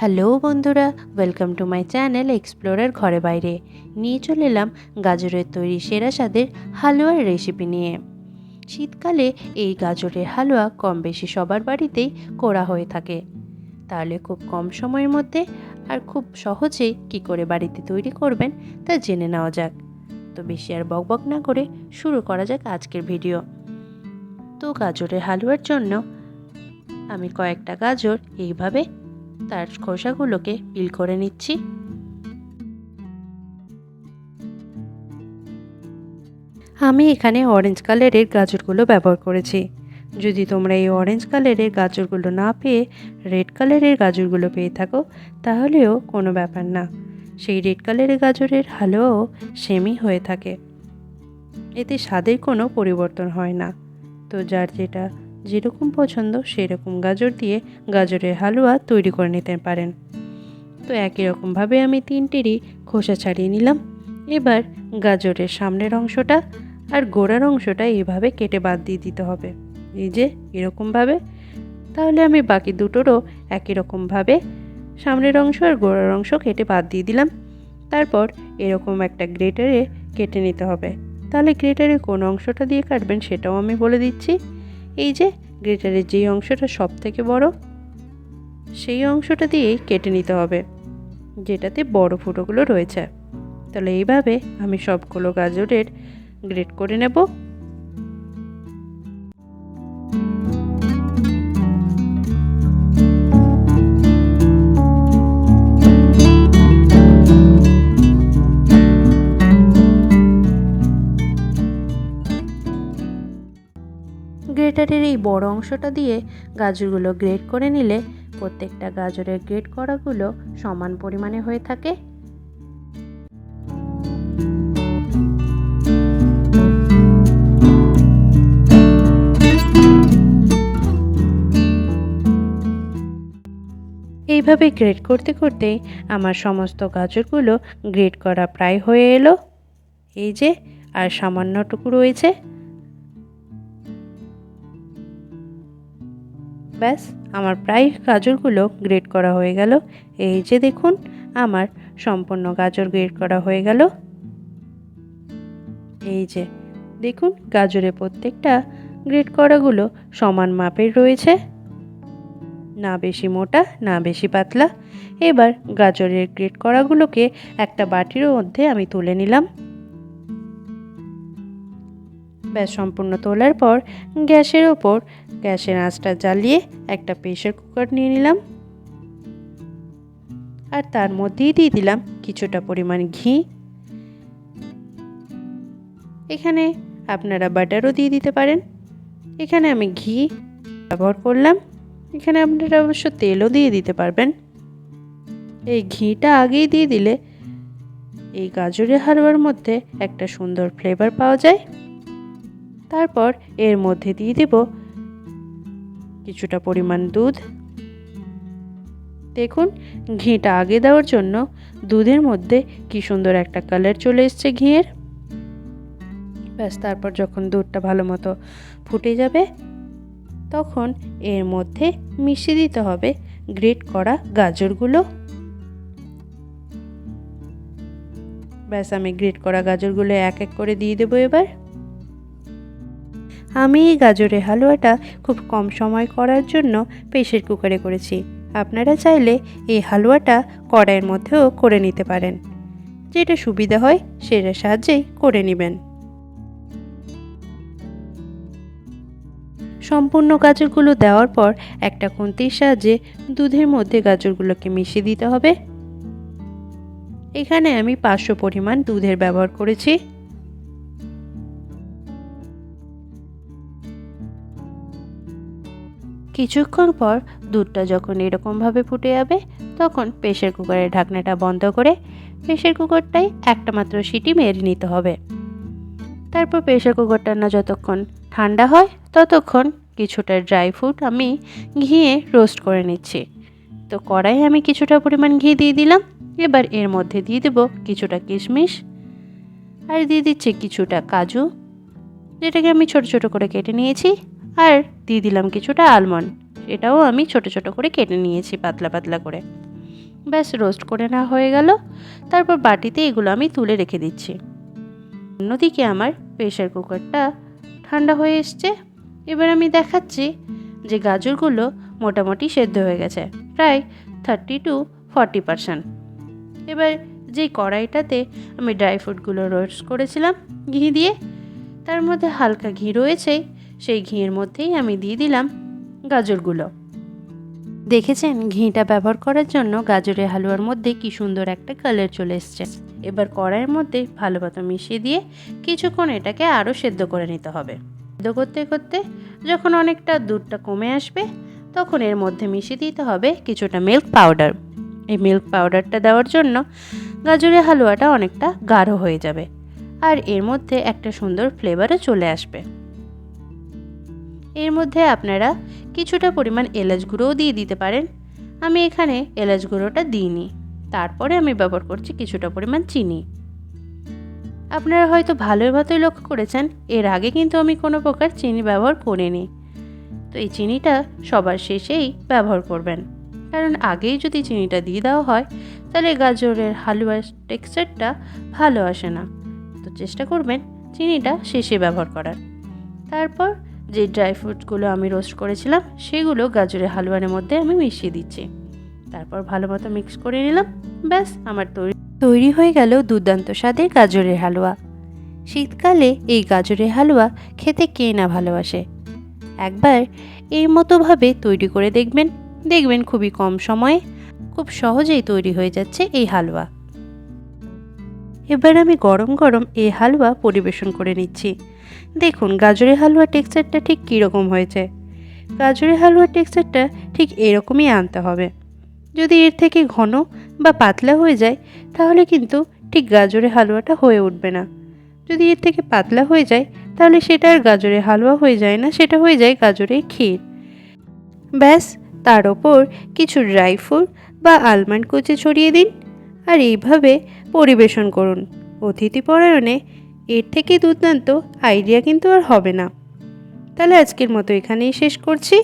Hello বন্ধুরা welcome to my channel explorer ঘরে বাইরে। নিয়ে চলে এলাম গাজরের তৈরি সেরা স্বাদের হালুয়ার রেসিপি নিয়ে। শীতকালে এই গাজরের হালুয়া কম বেশি সবার বাড়িতেই করা হয়ে থাকে। তাহলে খুব কম সময়ের মধ্যে আর খুব সহজেই কি করে বাড়িতে তৈরি করবেন তা জেনে নেওয়া যাক। তো বেশি আর বকবক না করে শুরু করা যাক আজকের ভিডিও তো গাজরের হালুয়ার জন্য আমি কয়েকটা গাজর এইভাবে তার খোসাগুলোকে পিল করে নিচ্ছি। আমি এখানে অরেঞ্জ কালারের গাজরগুলো ব্যবহার করেছি। যদি তোমরা এই অরেঞ্জ কালারের গাজরগুলো না পেয়ে রেড কালারের গাজরগুলো পেয়ে থাকো, তাহলেও কোনো ব্যাপার না। সেই রেড কালারের গাজরের হালুয়াও সেমই হয়ে থাকে। এতে স্বাদের কোনো পরিবর্তন হয় না। তো যার যেটা যেরকম পছন্দ, সেরকম গাজর দিয়ে গাজরের হালুয়া তৈরি করে নিতে পারেন। তো একই রকমভাবে আমি তিনটেরই খোসা ছাড়িয়ে নিলাম। এবার গাজরের সামনের অংশটা আর গোড়ার অংশটা এইভাবে কেটে বাদ দিয়ে দিতে হবে। এই যে, এরকমভাবে। তাহলে আমি বাকি দুটোরও একই রকমভাবে সামনের অংশ আর গোড়ার অংশ কেটে বাদ দিয়ে দিলাম। তারপর এরকম একটা গ্রেটারে কেটে নিতে হবে। তাহলে গ্রেটারে কোন অংশটা দিয়ে কাটবেন সেটাও আমি বলে দিচ্ছি। এই যে, গ্রেটারের যেই অংশটা সব থেকে বড়, সেই অংশটা দিয়েই কেটে নিতে হবে, যেটাতে বড় ফুটোগুলো রয়েছে। তাহলে এইভাবে আমি সবগুলো গাজরের গ্রেট করে নেব। গ্রেটারের এই বড় অংশটা দিয়ে গাজরগুলো গ্রেট করে নিলে প্রত্যেকটা গাজরের গ্রেট করাগুলো সমান পরিমাণে হয়ে থাকে। এইভাবে গ্রেড করতে করতে আমার সমস্ত গাজরগুলো গ্রেড করা প্রায় হয়ে এলো। এই যে, আর সামান্যটুকু রয়েছে। ব্যাস, আমার প্রায় গাজরগুলো গ্রেড করা হয়ে গেল। এই যে দেখুন, আমার সম্পূর্ণ গাজর গ্রেড করা হয়ে গেল। এই যে, দেখুন গাজরের প্রত্যেকটা গ্রেড করাগুলো সমান মাপের রয়েছে। না বেশি মোটা, না বেশি পাতলা। এবার গাজরের গ্রেড করাগুলোকে একটা বাটির মধ্যে আমি তুলে নিলাম। ব্যাস, সম্পূর্ণ তোলার পর গ্যাসের ওপর গ্যাসের আঁচটা জ্বালিয়ে একটা প্রেশার কুকার নিয়ে নিলাম। আর তার মধ্যেই দিয়ে দিলাম কিছুটা পরিমাণ ঘি। এখানে আপনারা বাটারও দিয়ে দিতে পারেন। এখানে আমি ঘি ব্যবহার করলাম। এখানে আপনারা অবশ্য তেলও দিয়ে দিতে পারবেন। এই ঘিটা আগেই দিয়ে দিলে এই গাজরের হালুয়ার মধ্যে একটা সুন্দর ফ্লেভার পাওয়া যায়। তারপর এর মধ্যে দিয়ে দেব কিছুটা পরিমাণ দুধ। দেখুন, ঘিটা আগে দেওয়ার জন্য দুধের মধ্যে কি সুন্দর একটা কালার চলে এসছে ঘিয়ের। ব্যাস, তারপর যখন দুধটা ভালো মতো ফুটে যাবে, তখন এর মধ্যে মিশিয়ে দিতে হবে গ্রেট করা গাজরগুলো। ব্যাস, আমি গ্রেট করা গাজরগুলো এক এক করে দিয়ে দেবো এবার। আমি এই গাজরের হালুয়াটা খুব কম সময় করার জন্য প্রেশার কুকারে করেছি। আপনারা চাইলে এই হালুয়াটা কড়াইয়ের মধ্যেও করে নিতে পারেন। যেটা সুবিধা হয়, সেটার সাহায্যেই করে নেবেন। সম্পূর্ণ গাজরগুলো দেওয়ার পর একটা খুন্তির সাহায্যে দুধের মধ্যে গাজরগুলোকে মিশিয়ে দিতে হবে। এখানে আমি পাঁচশো পরিমাণ দুধের ব্যবহার করেছি। কিছুক্ষণ পর দুধটা যখন এরকমভাবে ফুটে যাবে, তখন প্রেশার কুকারের ঢাকনাটা বন্ধ করে প্রেশার কুকারটাই একটা মাত্র সিটি মেরে নিতে হবে। তারপর প্রেশার কুকারটা না যতক্ষণ ঠান্ডা হয়, ততক্ষণ কিছুটা ড্রাই ফ্রুট আমি ঘিয়ে রোস্ট করে নিচ্ছি। তো কড়াই আমি কিছুটা পরিমাণ ঘি দিয়ে দিলাম। এবার এর মধ্যে দিয়ে দেবো কিছুটা কিশমিশ আর দিয়ে দিচ্ছি কিছুটা কাজু, যেটাকে আমি ছোট ছোট করে কেটে নিয়েছি। আর দিয়ে দিলাম কিছুটা আলমন্ড এটাও আমি ছোট ছোট করে কেটে নিয়েছি পাতলা পাতলা করে। ব্যাস রোস্ট করে নেওয়া হয়ে গেল। তারপর বাটিতে এগুলো আমি তুলে রেখে দিচ্ছি। অন্যদিকে আমার প্রেশার কুকারটা ঠান্ডা হয়ে এসছে। এবার আমি দেখাচ্ছি যে গাজরগুলো মোটামুটি সেদ্ধ হয়ে গেছে, প্রায় থার্টি টু ফর্টি পারসেন্ট এবার যেই কড়াইটাতে আমি ড্রাই ফ্রুটগুলো রোস্ট করেছিলাম, ঘি দিয়ে, তার মধ্যে হালকা ঘি রয়েছেই সেই ঘিয়ের মধ্যেই আমি দিয়ে দিলাম গাজরগুলো। দেখেছেন? ঘিটা ব্যবহার করার জন্য গাজরের হালুয়ার মধ্যে কি সুন্দর একটা কালার চলে এসছে। এবার কড়াইয়ের মধ্যে ভালো মতো মিশিয়ে দিয়ে কিছুক্ষণ এটাকে আরও সেদ্ধ করে নিতে হবে। সেদ্ধ করতে করতে যখন অনেকটা দুধটা কমে আসবে, তখন এর মধ্যে মিশিয়ে দিতে হবে কিছুটা মিল্ক পাউডার এই মিল্ক পাউডারটা দেওয়ার জন্য গাজরের হালুয়াটা অনেকটা গাঢ় হয়ে যাবে। আর এর মধ্যে একটা সুন্দর ফ্লেভারও চলে আসবে। এর মধ্যে আপনারা কিছুটা পরিমাণ এলাচ গুঁড়োও দিয়ে দিতে পারেন। আমি এখানে এলাচ গুঁড়োটা দিইনি। তারপরে আমি ব্যবহার করছি কিছুটা পরিমাণ চিনি। আপনারা হয়তো ভালোই মতোই লক্ষ্য করেছেন, এর আগে কিন্তু আমি কোনো প্রকার চিনি ব্যবহার করিনি। তো এই চিনিটা সবার শেষেই ব্যবহার করবেন। কারণ আগেই যদি চিনিটা দিয়ে দেওয়া হয়, তাহলে গাজরের হালুয়ার টেক্সচারটা ভালো আসে না। তো চেষ্টা করবেন চিনিটা শেষে ব্যবহার করার। তারপর যে ড্রাই ফ্রুটসগুলো আমি রোস্ট করেছিলাম, সেগুলো গাজরের হালুয়ার মধ্যে আমি মিশিয়ে দিচ্ছি। তারপর ভালো মতো মিক্স করে নিলাম, ব্যাস আমার তৈরি তৈরি হয়ে গেল দুর্দান্ত স্বাদের গাজরের হালুয়া। শীতকালে এই গাজরের হালুয়া খেতে কে না ভালোবাসে? একবার এই মতোভাবে তৈরি করে দেখবেন। দেখবেন খুবই কম সময়ে খুব সহজেই তৈরি হয়ে যাচ্ছে এই হালুয়া। এবার আমি গরম গরম এই হালুয়া পরিবেশন করে নিচ্ছি। দেখুন, গাজরের হালুয়া টেক্সচারটা ঠিক কীরকম হয়েছে। গাজরের হালুয়া টেক্সচারটা ঠিক এরকমই আনতে হবে। যদি এর থেকে ঘন বা পাতলা হয়ে যায়, তাহলে কিন্তু ঠিক গাজরের হালুয়াটা হয়ে উঠবে না। যদি এর থেকে পাতলা হয়ে যায়, তাহলে সেটা আর গাজরের হালুয়া হয়ে যায় না, সেটা হয়ে যায় গাজরের ক্ষীর। ব্যাস, তার ওপর কিছু ড্রাই ফ্রুট বা আলমন্ড কুচি ছড়িয়ে দিন আর এইভাবে পরিবেশন করুন। অতিথি পরায়ণে এর থেকে দুর্দান্ত আইডিয়া কিন্তু আর হবে না। তাহলে আজকের মতো এখানেই শেষ করছি।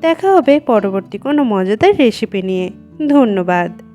দেখা হবে পরবর্তী কোনো মজাদার রেসিপি নিয়ে। ধন্যবাদ।